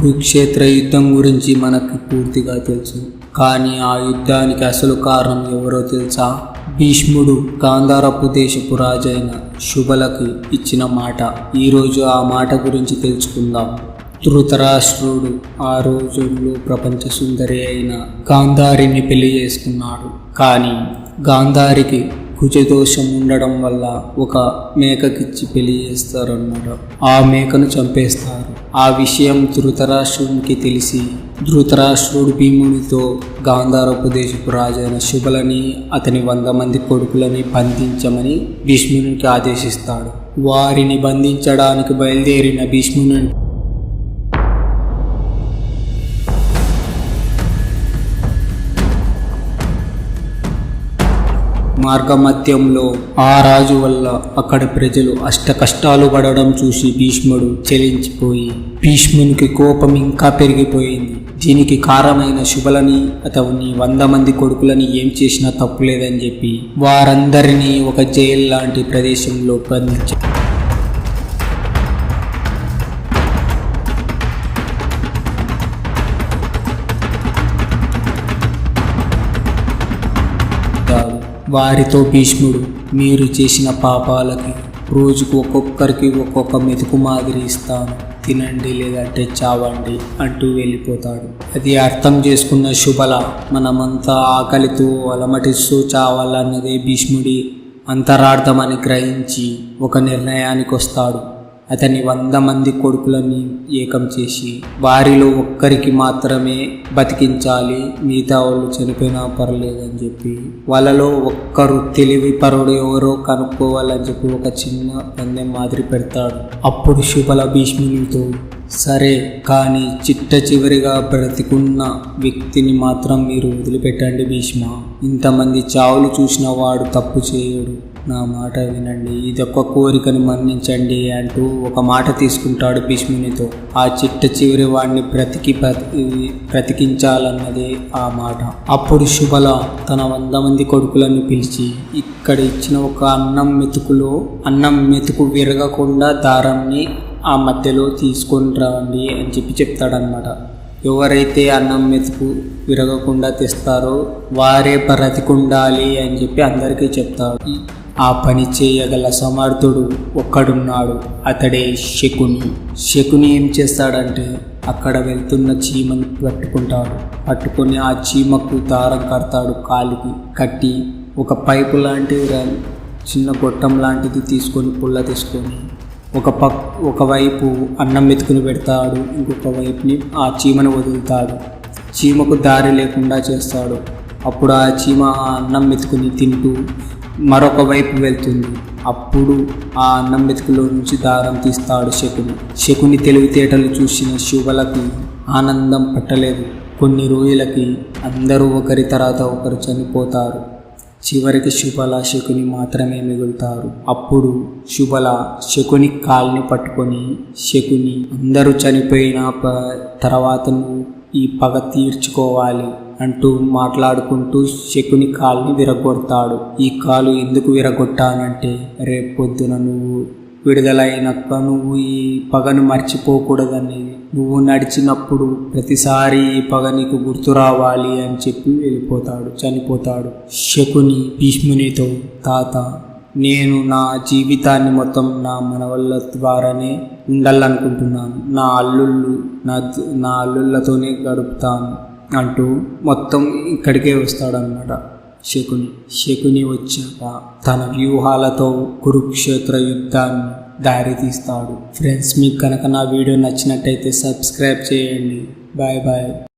కురుక్షేత్ర యుద్ధం గురించి మనకు పూర్తిగా తెలుసు. కానీ ఆ యుద్ధానికి అసలు కారణం ఎవరో తెలుసా? భీష్ముడు గాంధారపు దేశపు రాజైన శుభలకు ఇచ్చిన మాట. ఈరోజు ఆ మాట గురించి తెలుసుకుందాం. ధృతరాష్ట్రుడు ఆ రోజుల్లో ప్రపంచ సుందరి అయిన గాంధారిని పెళ్ళి చేసుకున్నాడు. కానీ గాంధారికి కుజదోషం ఉండడం వల్ల ఒక మేకకిచ్చి పెళ్ళి చేస్తారన్నారు ఆ మేకను చంపేస్తారు. ఆ విషయం ధృతరాష్ట్రునికి తెలిసి ధృతరాష్ట్రుడు భీమునితో గాంధారపు దేశపు రాజైన శుభలని అతని వంద మంది కొడుకులని బంధించమని భీష్మునికి ఆదేశిస్తాడు. వారిని బంధించడానికి బయలుదేరిన భీష్ముని మార్గమధ్యంలో ఆ రాజు వల్ల అక్కడ ప్రజలు అష్ట కష్టాలు పడడం చూసి భీష్ముడు చెలించిపోయి భీష్మునికి కోపం ఇంకా పెరిగిపోయింది. దీనికి కారణమైన శుభలని అతని వంద మంది కొడుకులని ఏం చేసినా తప్పులేదని చెప్పి వారందరినీ ఒక జైలు లాంటి ప్రదేశంలో బంధించారు. వారితో భీష్ముడు మీరు చేసిన పాపాలకి రోజుకు ఒక్కొక్కరికి ఒక్కొక్క మెతుకు మాదిరి ఇస్తాను. తినండి లేదంటే చావండి అంటూ వెళ్ళిపోతాడు. అది అర్థం చేసుకున్న శుభల మనమంతా ఆకలితో అలమటిస్తూ చావాలన్నదే భీష్ముడి అంతరార్థమని గ్రహించి ఒక నిర్ణయానికి వస్తాడు అతని వంద మంది కొడుకులని ఏకం చేసి వారిలో ఒక్కరికి మాత్రమే బతికించాలి మిగతా వాళ్ళు చనిపోయినా పర్లేదని చెప్పి వాళ్ళలో ఒక్కరు తెలివి పరుడు ఎవరో కనుక్కోవాలని చెప్పి ఒక చిన్న పందెం మాదిరి పెడతాడు. అప్పుడు శుభల భీష్మునితో సరే కానీ చిట్ట చివరిగా బ్రతికున్న వ్యక్తిని మాత్రం మీరు వదిలిపెట్టండి భీష్మ. ఇంతమంది చావులు చూసిన వాడు తప్పు చేయడు. నా మాట వినండి. ఇది ఒక కోరికను మన్నించండి అంటూ ఒక మాట తీసుకుంటాడు భీష్మునితో. ఆ చిట్ట చివరి వాడిని బ్రతికి బ్రతికించాలన్నదే ఆ మాట. అప్పుడు శుభల తన వంద మంది కొడుకులను పిలిచి ఇక్కడ ఇచ్చిన ఒక అన్నం మెతుకులో అన్నం మెతుకు విరగకుండా దారాన్ని ఆ మధ్యలో తీసుకొని రండి అని చెప్పి చెప్తాడనమాట ఎవరైతే అన్నం మెతుకు విరగకుండా తెస్తారో వారే బ్రతికుండాలి అని చెప్పి అందరికీ చెప్తాడు. ఆ పని చేయగల సమర్థుడు ఒక్కడున్నాడు అతడే శకుని. శకుని ఏం చేస్తాడంటే అక్కడ వెళ్తున్న చీమను పట్టుకుంటాడు. పట్టుకొని ఆ చీమకు దారం కడతాడు కాలికి. కట్టి ఒక పైపు లాంటి చిన్న గొట్టం లాంటిది తీసుకొని పుల్ల తీసుకొని ఒక పక్ ఒకవైపు అన్నం మెతుకుని పెడతాడు ఇంకొక వైపుని ఆ చీమను వదులుతాడు. చీమకు దారి లేకుండా చేస్తాడు. అప్పుడు ఆ చీమ ఆ అన్నం మెతుకుని తింటూ మరొక వైపు వెళ్తుంది. అప్పుడు ఆ అన్నం మెతుకులో నుంచి దారం తీస్తాడు శకుని. శకుని తెలివితేటలు చూసిన శివలకి ఆనందం పట్టలేదు. కొన్ని రోజులకి అందరూ ఒకరి తర్వాత ఒకరు చనిపోతారు. చివరికి శుభల శకుని మాత్రమే మిగులుతారు. అప్పుడు శుభల శకుని కాల్ని పట్టుకొని శకుని అందరూ చనిపోయిన ప తర్వాత నువ్వు ఈ పగ తీర్చుకోవాలి. అంటూ మాట్లాడుకుంటూ శకుని కాల్ని విరగొడతాడు. ఈ కాలు ఎందుకు విరగొట్టానంటే రేపు పొద్దున నువ్వు విడుదలైనాక నువ్వు ఈ పగను మర్చిపోకూడదని. నువ్వు నడిచినప్పుడు ప్రతిసారి ఈ పగ నీకు గుర్తు రావాలి అని చెప్పి వెళ్ళిపోతాడు చనిపోతాడు. శకుని భీష్మునితో తాత నేను నా జీవితాన్ని మొత్తం నా మనవళ్ళ ద్వారానే ఉండాలనుకుంటున్నాను. నా అల్లుళ్ళు నా నా అల్లుళ్ళతోనే గడుపుతాను. అంటూ మొత్తం ఇక్కడికే వస్తాడనమాట శకుని శకుని వచ్చాక తన వ్యూహాలతో కురుక్షేత్ర యుద్ధాన్ని దారి తీస్తాడు. ఫ్రెండ్స్ మీకు కనుక నా వీడియో నచ్చినట్టయితే సబ్స్క్రైబ్ చేయండి. Bye bye.